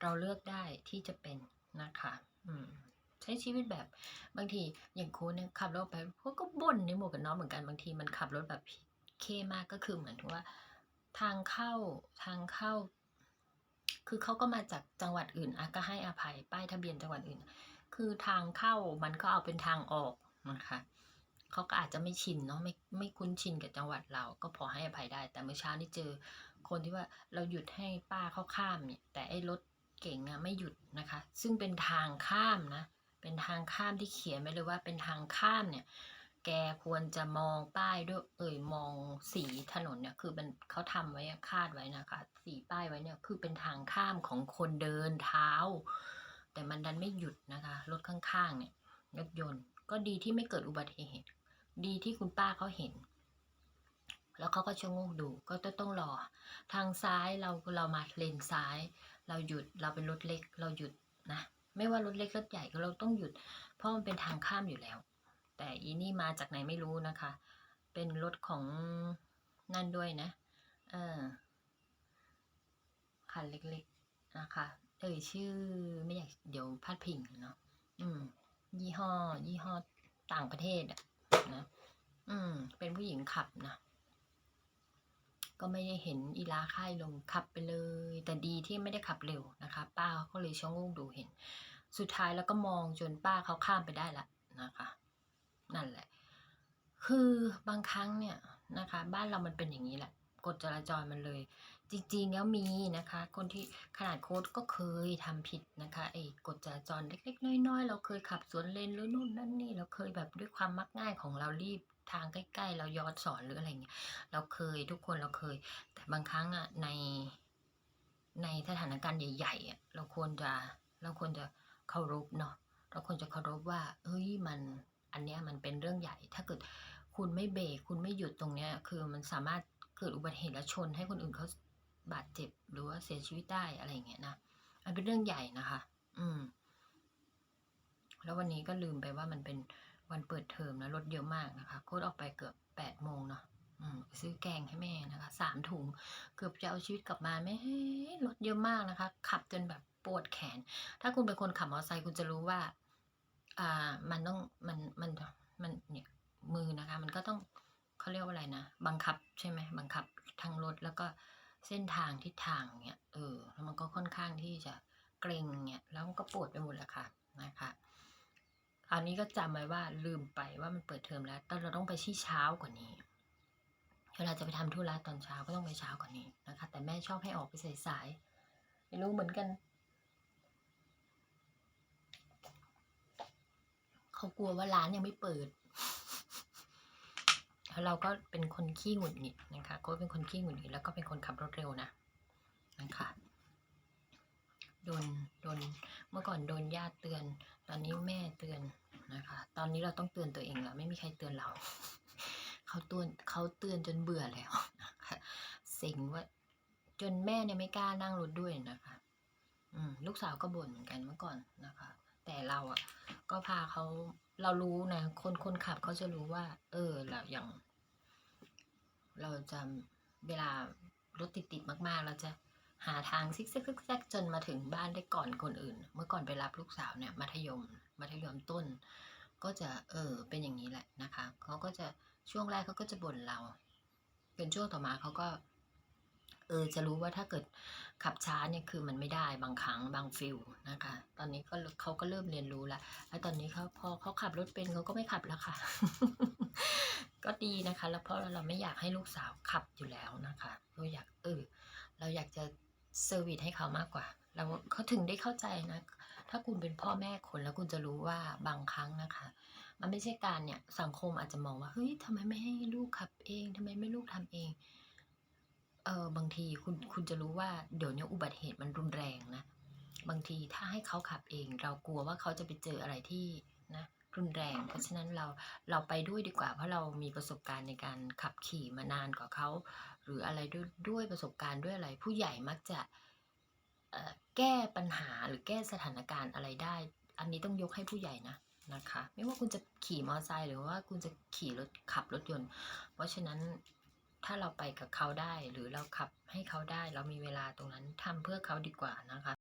เราเลือกได้ที่จะเป็นนะคะอืมใช้ชีวิตแบบบางทีอย่างโค้ชเนี่ยขับรถไปพวกก็บ่นในหมวกกันน็อกเหมือนกันบางทีมันขับรถแบบเคมากก็คือเหมือนถึงว่า ทางเข้าทางเข้า คือเขาก็มาจากจังหวัดอื่นอะก็ให้อภัยป้ายทะเบียนจังหวัดอื่น คือทางเข้ามันก็เอาเป็นทางออกนะคะเขาก็อาจจะไม่ชินเนาะไม่ไม่คุ้นชินกับจังหวัดเราก็พอให้อภัยได้ แต่เมื่อเช้านี่เจอคนที่ว่าเราหยุดให้ป้าเขาข้ามเนี่ยแต่ไอ้รถ เก่งอะไม่หยุดนะคะ ซึ่งเป็นทางข้ามนะ เป็นทางข้ามที่เขียนไว้เลยว่าเป็นทางข้ามเนี่ย แกควรจะมองป้ายด้วย เอ่ยมองสีถนนเนี่ย คือเป็นเขาทำไว้คาดไว้นะคะ สีป้ายไว้เนี่ย คือเป็นทางข้ามของคนเดินเท้า แต่มันดันไม่หยุดนะคะ รถข้างๆเนี่ย รถยนต์ ก็ดีที่ไม่เกิดอุบัติเหตุ ดีที่คุณป้าเขาเห็น แล้วเขาก็ชะงกดูก็ต้องรอ ทางซ้ายเราเรามาเลนซ้าย เราหยุดเราเป็นรถเล็กเราหยุดนะไม่ว่ารถเล็กรถใหญ่ก็เราต้องหยุด เพราะมันเป็นทางข้ามอยู่แล้ว แต่อีนี่มาจากไหนไม่รู้นะคะ เป็นรถของนั่นด้วยนะเออคันเล็กๆนะคะเอ่ยชื่อไม่อยากเดี๋ยวพลาดพิงเนาะอืม ยี่ห้อ ยี่ห้อต่างประเทศอะนะ อืม เป็นผู้หญิงขับนะ ก็ไม่ได้เห็นอีลาค่ายลงขับไปเลย แต่ดีที่ไม่ได้ขับเร็วนะคะ ป้าเขาก็เลยชะโงกดูเห็น สุดท้ายแล้วก็มองจนป้าเขาข้ามไปได้ละนะคะ นั่นแหละ คือบางครั้งเนี่ยนะคะ บ้านเรามันเป็นอย่างนี้แหละ กฎจราจรมันเลย จริงๆแล้วมีนะคะ คนที่ขนาดโค้ดก็เคยทำผิดนะคะไอ้กฎจราจรเล็กๆ น้อยๆ เราเคยขับสวนเลนหรือนู่นนั่นนี่เราเคยแบบด้วยความมักง่ายของเรารีบทางใกล้ ๆ เราย้อนสอนหรืออะไรเงี้ยเราเคยทุกคนเราเคย แต่บางครั้งอะในในสถานการณ์ใหญ่ๆอะเราควรจะเราควรจะเคารพเนาะเราควรจะเคารพว่าเฮ้ยมันอันเนี้ยมันเป็นเรื่องใหญ่ ถ้าเกิดคุณไม่เบรกคุณไม่หยุดตรงเนี้ยคือมันสามารถ เกิดอุบัติเหตุและชนให้คนอื่นเขาบาดเจ็บหรือว่าเสียชีวิตได้อะไรอย่างเงี้ยนะมันเป็นเรื่องใหญ่นะคะ อืม แล้ววันนี้ก็ลืมไปว่ามันเป็นวันเปิดเทอมนะรถเยอะมากนะคะโค้ดออกไปเกือบแปดโมงเนาะอืมซื้อแกงให้แม่นะคะสามถุง เกือบจะเอาชีวิตกลับมาไม่รถเยอะมากนะคะ ขับจนแบบปวดแขน ถ้าคุณเป็นคนขับมอเตอร์ไซค์คุณจะรู้ว่า อ่า มันต้องมันมันมันเนี่ยมือนะคะ มันก็ต้อง เขาเรียกว่าอะไรนะ บังคับใช่ไหมบังคับทางรถแล้วก็เส้นทางทิศทางเนี่ยเออแล้วมันก็ค่อนข้างที่จะเกรงเนี่ยแล้วมันก็ปวดไปหมดแหละค่ะนะคะคราวนี้ก็จำไว้ว่าลืมไปว่ามันเปิดเทอมแล้วแต่เราต้องไปที่เช้ากว่านี้เวลาจะไปทำธุระตอนเช้าก็ต้องไปเช้ากว่านี้นะคะ แต่แม่ชอบให้ออกไปสายๆไม่รู้เหมือนกันเขากลัวว่าร้านยังไม่เปิด แล้วเราก็เป็นคนขี้หงุดหงิดนะคะก็เป็นคนขี้หงุดหงิดแล้วก็เป็นคนขับรถเร็วนะนะคะโดนโดนเมื่อก่อนโดนญาติเตือน ตอนนี้แม่เตือนนะคะ ตอนนี้เราต้องเตือนตัวเองแล้วไม่มีใครเตือนเรา เขาเตือนเขาเตือนจนเบื่อแล้วนะคะเซ็งว่าจนแม่เนี่ยไม่กล้านั่งรถด้วยนะคะ อืมลูกสาวก็บ่นเหมือนกันเมื่อก่อนนะคะ แต่เราอะ ก็พาเขาเรารู้นะ คนคนขับเขาจะรู้ว่า เออเราอย่าง เราจะเวลารถติดติดๆมากๆ เราจะหาทางซิกซิกซิกแซกจนมาถึงบ้านได้ก่อนคนอื่น เมื่อก่อนไปรับลูกสาวเนี่ยมัธยม มัธยมต้น ก็จะเออเป็นอย่างนี้แหละนะคะเขาก็จะช่วงแรกเขาก็จะบ่นเราเป็นช่วงต่อมาเขาก็ เออจะรู้ว่าถ้าเกิดขับช้าเนี่ยคือมันไม่ได้บางครั้งบางฟิลนะคะ ตอนนี้ก็เขาก็เริ่มเรียนรู้แล้วแล้วตอนนี้เขาพอเขาขับรถเป็นเขาก็ไม่ขับแล้วค่ะ ก็ดีนะคะ แล้วเพราะเราไม่อยากให้ลูกสาวขับอยู่แล้วนะคะเราอยากเออเราอยากจะเซอร์วิสให้เขามากกว่าเราเขาถึงได้เข้าใจนะ ถ้าคุณเป็นพ่อแม่คนแล้วคุณจะรู้ว่าบางครั้งนะคะ มันไม่ใช่การเนี่ยสังคมอาจจะมองว่าเฮ้ยทำไมไม่ให้ลูกขับเองทำไมไม่ลูกทำเอง เออบางทีคุณคุณจะรู้ว่าเดี๋ยวนี้อุบัติเหตุมันรุนแรงนะ บางทีถ้าให้เขาขับเอง เรากลัวว่าเขาจะไปเจออะไรที่นะรุนแรง เพราะฉะนั้นเราเราไปด้วยดีกว่า เพราะเรามีประสบการณ์ในการขับขี่มานานกว่าเขา หรืออะไรด้วยด้วยประสบการณ์ด้วยอะไร ผู้ใหญ่มักจะแก้ปัญหาหรือแก้สถานการณ์อะไรได้ อันนี้ต้องยกให้ผู้ใหญ่นะนะคะ ไม่ว่าคุณจะขี่มอเตอร์ไซค์หรือว่าคุณจะขี่รถขับรถยนต์ เพราะฉะนั้น ถ้าเราไปกับเขาได้หรือเราขับให้เขาได้ เรามีเวลาตรงนั้นทำเพื่อเขาดีกว่านะคะ